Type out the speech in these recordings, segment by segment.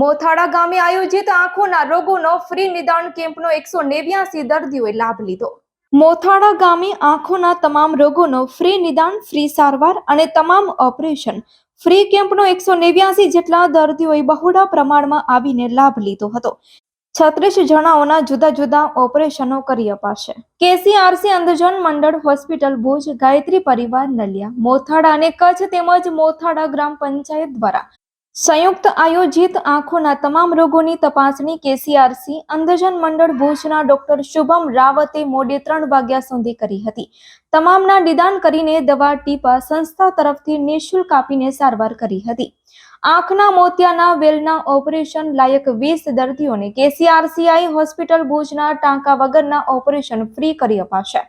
મોથાળા ગામે આયોજિત આંખોના રોગોનો ફ્રી નિદાન કેમ્પનો એકસો નેવ્યાસી દર્દીઓએ લાભ લીધો. મોથાળા ગામે આંખોના તમામ રોગોનો ફ્રી નિદાન ફ્રી સારવાર અને તમામ ઓપરેશન ફ્રી કેમ્પનો એકસો નેવ્યાસી જેટલા દર્દીઓએ બહોળા પ્રમાણમાં આવીને લાભ લીધો હતો. છત્રીસ જણાઓના જુદા જુદા ઓપરેશનો કરી અપાશે. કેસીઆરસી અંધજન મંડળ હોસ્પિટલ ભુજ, ગાયત્રી પરિવાર, નલિયા. મોથાડા અને કચ્છ તેમજ મોથાડા ગ્રામ પંચાયત દ્વારા સંયુક્ત આયોજિત આંખોના તમામ રોગોની તપાસણી કેસીઆરસી અંધજન મંડળ ભુજના ડોક્ટર શુભમ રાવતે મોડે ત્રણ વાગ્યા સુધી કરી હતી. તમામના નિદાન કરીને દવા, ટીપા સંસ્થા તરફથી નિઃશુલ્ક આપીને સારવાર કરી હતી. આંખના મોતિયાના વેલના ઓપરેશન લાયક વીસ દર્દીઓને કેસીઆરસીઆઈ હોસ્પિટલ ભુજના ટાંકા વગરના ઓપરેશન ફ્રી કરી અપાશે.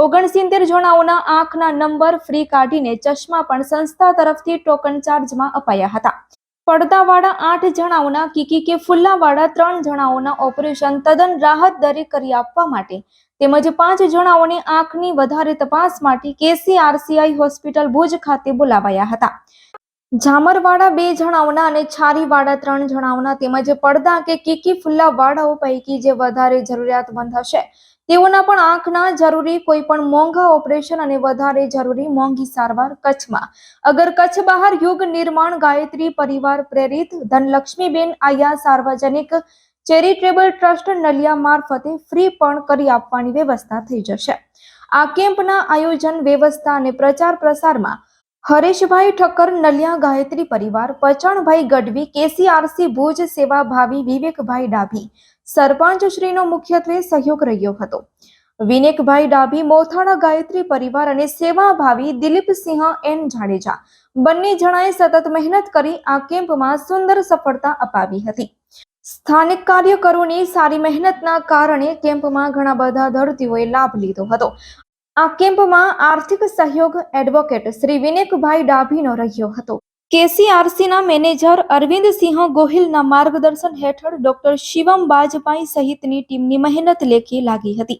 ઓગણસિત્તેર જણાઓના આંખના નંબર ફ્રી કાઢીને ચશ્મા પણ સંસ્થા તરફથી ટોકન ચાર્જમાં અપાયા હતા. પડદાવાળા આઠ જણાઓના કીકી કે ફુલ્લાવાળા ત્રણ જણાઓના ઓપરેશન તદ્દન રાહત દરે કરી આપવા માટે તેમજ પાંચ જણાઓની આંખની વધારે તપાસ માટે કેસીઆરસીઆઈ હોસ્પિટલ ભુજ ખાતે બોલાવાયા હતા. ઝામરવાળા બે જણાઓના અને છારીવાળા ત્રણ જણાઓના તેમજ પડદા કે કીકી ફુલ્લાવાળાઓ પૈકી જે વધારે જરૂરિયાતમંદ હશે તેઓના પણ આંખના જરૂરી કોઈ પણ મોંઘા ઓપરેશન અને વધારે જરૂરી મોંઘી સારવાર કચ્છમાં. અગર કચ્છ બહાર યુગ નિર્માણ ગાયત્રી પરિવાર પ્રેરિત, ધનલક્ષ્મીબેન આયા સાર્વજનિક ચેરિટેબલ ટ્રસ્ટ નલિયા મારફતે ફ્રી પણ કરી આપવાની વ્યવસ્થા થઈ જશે. આ કેમ્પના આયોજન, વ્યવસ્થા અને પ્રચાર પ્રસારમાં હરેશભાઈ ઠક્કર, નલિયા ગાયત્રી પરિવાર, પચણભાઈ ગઢવી, કેસીઆરસી ભુજ સેવાભાવી વિવેકભાઈ ડાભી. સરપંચ શ્રીનો મુખ્યત્વે સહયોગ રહ્યો હતો. વિનેકભાઈ ડાભી, મોથાણા ગાયત્રી પરિવાર અને સેવાભાવી દિલીપસિંહ એન જાડેજા. બંને જણાએ સતત મહેનત કરી આ કેમ્પમાં સુંદર સફળતા અપાવી હતી. સ્થાનિક કાર્યકરોની સારી મહેનતના કારણે કેમ્પમાં ઘણા બધા દર્દીઓએ લાભ લીધો હતો. આ કેમ્પમાં આર્થિક સહયોગ એડવોકેટ શ્રી વિનેકભાઈ ડાભીનો રહ્યો હતો. કેસીઆરસીના મેનેજર અરવિંદસિંહ ગોહિલના માર્ગદર્શન હેઠળ ડોક્ટર શિવમ બાજપાઈ સહિતની ટીમની મહેનત લેખી લાગી હતી.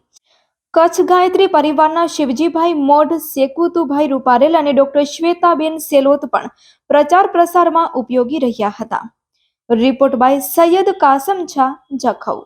કચ્છ ગાયત્રી પરિવારના શિવજીભાઈ મોઢ સેકુતુભાઈ રૂપારેલ અને ડોક્ટર શ્વેતાબેન સેલોત પણ પ્રચાર પ્રસારમાં ઉપયોગી રહ્યા હતા. રિપોર્ટ બાય સૈયદ કાસમ છા જખૌ.